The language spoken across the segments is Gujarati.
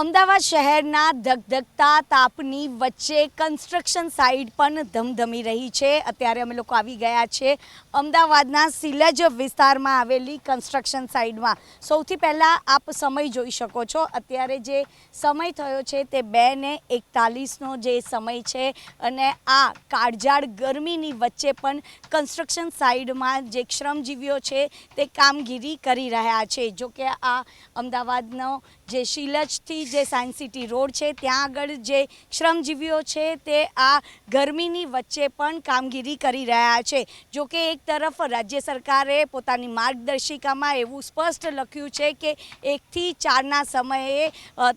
અમદાવાદ શહેરના ધગધગતા તાપની વચ્ચે કન્સ્ટ્રક્શન સાઇટ પણ ધમધમી રહી છે. અત્યારે અમે લોકો આવી ગયા છે અમદાવાદના સિલજ વિસ્તારમાં આવેલી કન્સ્ટ્રક્શન સાઇટમાં સૌથી પહેલાં આપ સમય જોઈ શકો છો. અત્યારે જે સમય થયો છે તે બે ને એકતાલીસનો જે સમય છે અને આ કાળઝાળ ગરમીની વચ્ચે પણ કન્સ્ટ્રક્શન સાઇડમાં જે શ્રમજીવીઓ છે તે કામગીરી કરી રહ્યા છે. જો કે આ અમદાવાદનો જે શિલજથી જે સાયન્સ સિટી રોડ છે, ત્યાં આગળ જે શ્રમજીવીઓ છે, તે આ ગરમીની વચ્ચે પણ કામગીરી કરી રહ્યા છે. જોકે એક તરફ રાજ્ય સરકારે પોતાની માર્ગદર્શિકામાં એવું સ્પષ્ટ લખ્યું છે કે એકથી ચારના સમયે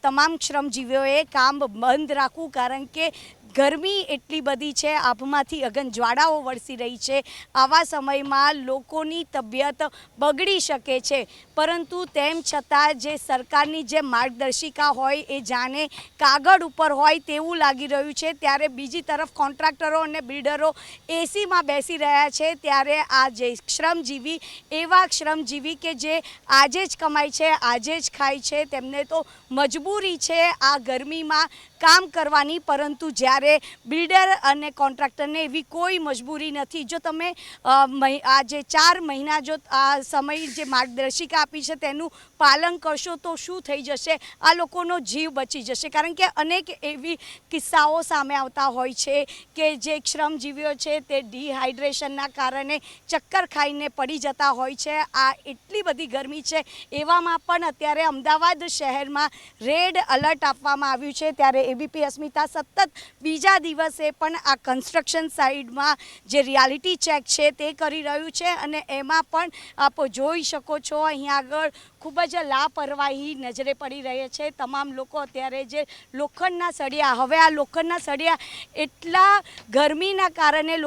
તમામ શ્રમજીવીઓએ કામ બંધ રાખવું કારણ કે ગરમી એટલી બધી છે આભમાંથી અગન જ્વાળાઓ વરસી રહી છે. આવા સમયમાં લોકોની તબિયત બગડી શકે છે. પરંતુ તેમ છતાં જે સરકારની જે માર્ગદર્શિકા હોય એ જાણે કાગળ ઉપર હોય તેવું લાગી રહ્યું છે. ત્યારે બીજી તરફ કોન્ટ્રાક્ટરો અને બિલ્ડરો એસીમાં બેસી રહ્યા છે. ત્યારે આ જે શ્રમજીવી, એવા શ્રમજીવી કે જે આજે જ કમાય છે, આજે જ ખાય છે, તેમને તો મજબૂરી છે આ ગરમીમાં કામ કરવાની. પરંતુ જ્યારે બિલ્ડર અને કોન્ટ્રાક્ટરને એવી કોઈ મજબૂરી નથી. જો તમે આ જે ચાર મહિના જો આ સમય જે માર્ગદર્શિકા આપી છે તેનું પાલન કરશો તો શું થઈ જશે? આ લોકોનો જીવ બચી જશે. કારણ કે અનેક એવી કિસ્સાઓ સામે આવતા હોય છે કે જે શ્રમજીવીઓ છે તે ડિહાઇડ્રેશનના કારણે ચક્કર ખાઈને પડી જતા હોય છે. આ એટલી બધી ગરમી છે. એવામાં પણ અત્યારે અમદાવાદ શહેરમાં રેડ અલર્ટ આપવામાં આવ્યું છે. ત્યારે એબીપી અસ્મિતા સતત બીજા દિવસે પણ આ કન્સ્ટ્રક્શન સાઇડમાં જે રિયાલિટી ચેક છે તે કરી રહ્યું છે અને એમાં પણ આપ જોઈ શકો છો અહીંયા આગળ ખૂબ જ લાપરવાહી નજરે પડી રહી છે. તમામ લોકો અત્યારે જે લોખંડના સળિયા, હવે આ લોખંડના સળિયા એટલા ગરમીના કારણે